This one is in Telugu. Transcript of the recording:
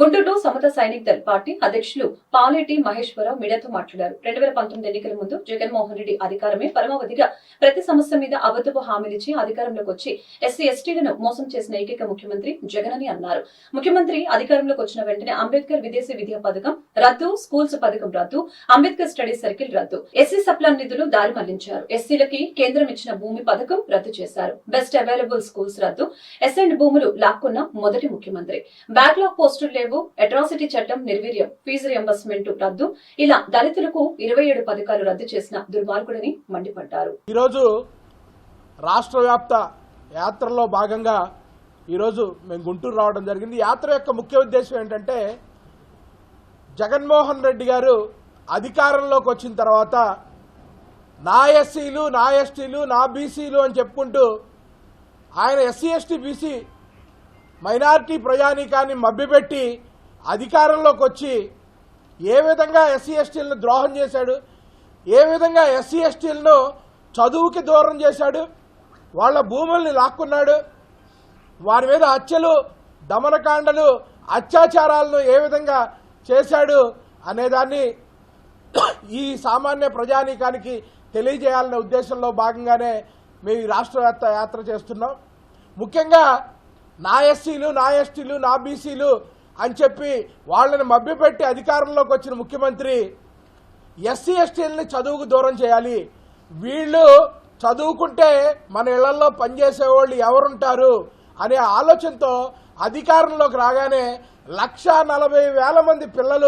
గుంటూరులో సమత సైనిక్ దళ్ పార్టీ అధ్యక్షులు పాలేటి మహేశ్వరరావు మీడియాతో మాట్లాడారు. రెండు వేల పంతొమ్మిది ఎన్నికల ముందు జగన్మోహన్ రెడ్డి అధికారమే పరమావధిగా ప్రతి సమస్య మీద అబద్ధపు హామీలిచ్చి అధికారంలోకి వచ్చి ఎస్సీ ఎస్టీలను మోసం చేసిన ఏకైక ముఖ్యమంత్రి జగన్ అని అన్నారు. ముఖ్యమంత్రి అధికారంలోకి వచ్చిన వెంటనే అంబేద్కర్ విదేశీ విద్యా పథకం రద్దు స్కూల్స్ పథకం రద్దు అంబేద్కర్ స్టడీ సర్కిల్ రద్దు ఎస్సీ సప్లాన్ నిధులు దారి మళ్ళించారు. ఎస్సీలకి కేంద్రం ఇచ్చిన భూమి పథకం రద్దు చేశారు. బెస్ట్ అవైలబుల్ స్కూల్స్ రద్దు ఎస్ఎండ్ భూములు లాక్కున్న మొదటి ముఖ్యమంత్రి. బ్యాక్లాగ్ పోస్టులు లేవు. అట్రాసిటీ చట్టం నిర్వీర్యం ఫీజు రియంబర్స్మెంట్ రద్దు. ఇలా దళితులకు ఇరవై ఏడు పథకాలు రద్దు చేసిన దుర్మార్గుడని మండిపడ్డారు. ఈరోజు రాష్ట్ర వ్యాప్త యాత్రలో భాగంగా ఈరోజు మేము గుంటూరు రావడం జరిగింది. యాత్ర యొక్క ముఖ్య ఉద్దేశం ఏంటంటే జగన్మోహన్ రెడ్డి గారు అధికారంలోకి వచ్చిన తర్వాత నా ఎస్సీలు నా ఎస్టీలు నా బీసీలు అని చెప్పుకుంటూ ఆయన ఎస్సీ ఎస్టీ బీసీ మైనారిటీ ప్రజానీకాన్ని మభ్యపెట్టి అధికారంలోకి వచ్చి ఏ విధంగా ఎస్సీ ఎస్టీలను ద్రోహం చేశాడు ఏ విధంగా ఎస్సీ ఎస్టీలను చదువుకి దూరం చేశాడు వాళ్ళ భూముల్ని లాక్కున్నాడు వారి మీద హత్యలు దమనకాండలు అత్యాచారాలను ఏ విధంగా చేశాడు అనేదాన్ని ఈ సామాన్య ప్రజానీకానికి తెలియజేయాలనే ఉద్దేశంలో భాగంగానే మేము రాష్ట్ర యాత్ర చేస్తున్నాం. ముఖ్యంగా నా ఎస్సీలు నా ఎస్టీలు నా బీసీలు అని చెప్పి వాళ్ళని మభ్యపెట్టి అధికారంలోకి వచ్చిన ముఖ్యమంత్రి ఎస్సీ ఎస్టీలని చదువుకు దూరం చేయాలి. వీళ్ళు చదువుకుంటే మన ఇళ్ళలో పనిచేసే వాళ్ళు ఎవరుంటారు అనే ఆలోచనతో అధికారంలోకి రాగానే లక్ష నలభై వేల మంది పిల్లలు